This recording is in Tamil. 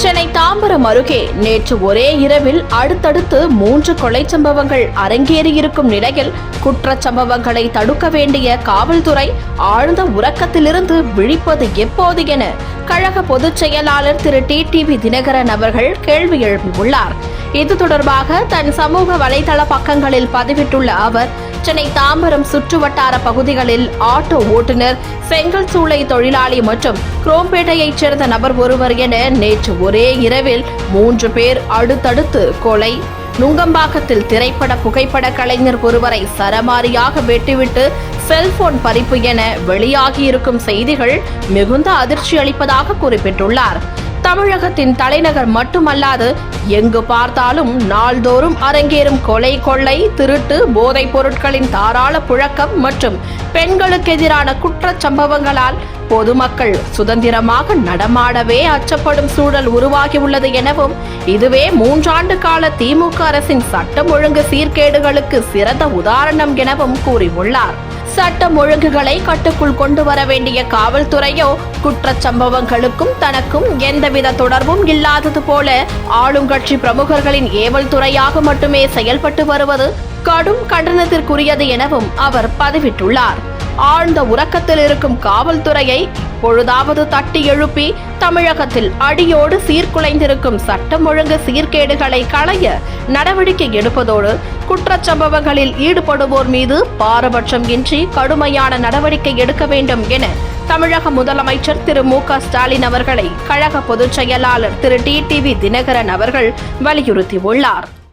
சென்னை தாம்பரம் அருகே நேற்று ஒரே இரவில் அடுத்தடுத்து மூன்று கொலை சம்பவங்கள் அரங்கேறியிருக்கும் நிலையில் குற்றச்சம்பவங்களை தடுக்க வேண்டிய காவல்துறை ஆழ்ந்த உறக்கத்திலிருந்து விழிப்பது எப்போது என கழக பொதுச் செயலாளர் திரு டி டிவி தினகரன் அவர்கள் கேள்வி எழுப்பியுள்ளார். இது தொடர்பாக தன் சமூக வலைதள பக்கங்களில் பதிவிட்டுள்ள அவர் சென்னை தாம்பரம் சுற்றுவட்டார பகுதிகளில் ஆட்டோ ஓட்டுநர் செங்கல் சூளை தொழிலாளி மற்றும் குரோம்பேட்டையைச் சேர்ந்த நபர் ஒருவர் என நேற்று ஒரே இரவில் மூன்று பேர் அடுத்தடுத்து கொலை. நுங்கம்பாக்கத்தில் திரைப்பட புகைப்பட கலைஞர் ஒருவரை சரமாரியாக வெட்டிவிட்டு செல்போன் பறிப்பு என வெளியாகியிருக்கும் செய்திகள் மிகுந்த அதிர்ச்சி அளிப்பதாக குறிப்பிட்டுள்ளார். தமிழகத்தின் தலைநகர் மட்டுமல்லாது எங்கு பார்த்தாலும் நாள்தோறும் அரங்கேறும் கொலை கொள்ளை திருட்டு போதைப் பொருட்களின் தாராள புழக்கம் மற்றும் பெண்களுக்கு எதிரான குற்றச் சம்பவங்களால் பொதுமக்கள் சுதந்திரமாக நடமாடவே அச்சப்படும் சூழல் உருவாகியுள்ளது எனவும் இதுவே மூன்றாண்டு கால திமுக அரசின் சட்டம் ஒழுங்கு சீர்கேடுகளுக்கு சிறந்த உதாரணம் எனவும் கூறியுள்ளார். சட்டம் ஒழுங்குகளை கட்டுக்குள் கொண்டு வர வேண்டிய காவல்துறையோ குற்றச்சம்பவங்களுக்கும் தனக்கும் எந்தவித தொடர்பும் இல்லாதது போல ஆளுங்கட்சி பிரமுகர்களின் ஏவல் துறையாக மட்டுமே செயல்பட்டு வருவது கடும் கண்டனத்திற்குரியது எனவும் அவர் பதிவிட்டுள்ளார். ஆழ்ந்த உறக்கத்தில் இருக்கும் காவல்துறையை பொழுதாவது தட்டி எழுப்பி தமிழகத்தில் அடியோடு சீர்குலைந்திருக்கும் சட்டம் ஒழுங்கு சீர்கேடுகளை களைய நடவடிக்கை எடுப்பதோடு குற்றச்சம்பவங்களில் ஈடுபடுவோர் மீது பாரபட்சம் இன்றி கடுமையான நடவடிக்கை எடுக்க வேண்டும் என தமிழக முதலமைச்சர் திரு மு க ஸ்டாலின் அவர்களை கழக பொதுச் செயலாளர் திரு டி டிவி தினகரன் அவர்கள் வலியுறுத்தியுள்ளார்.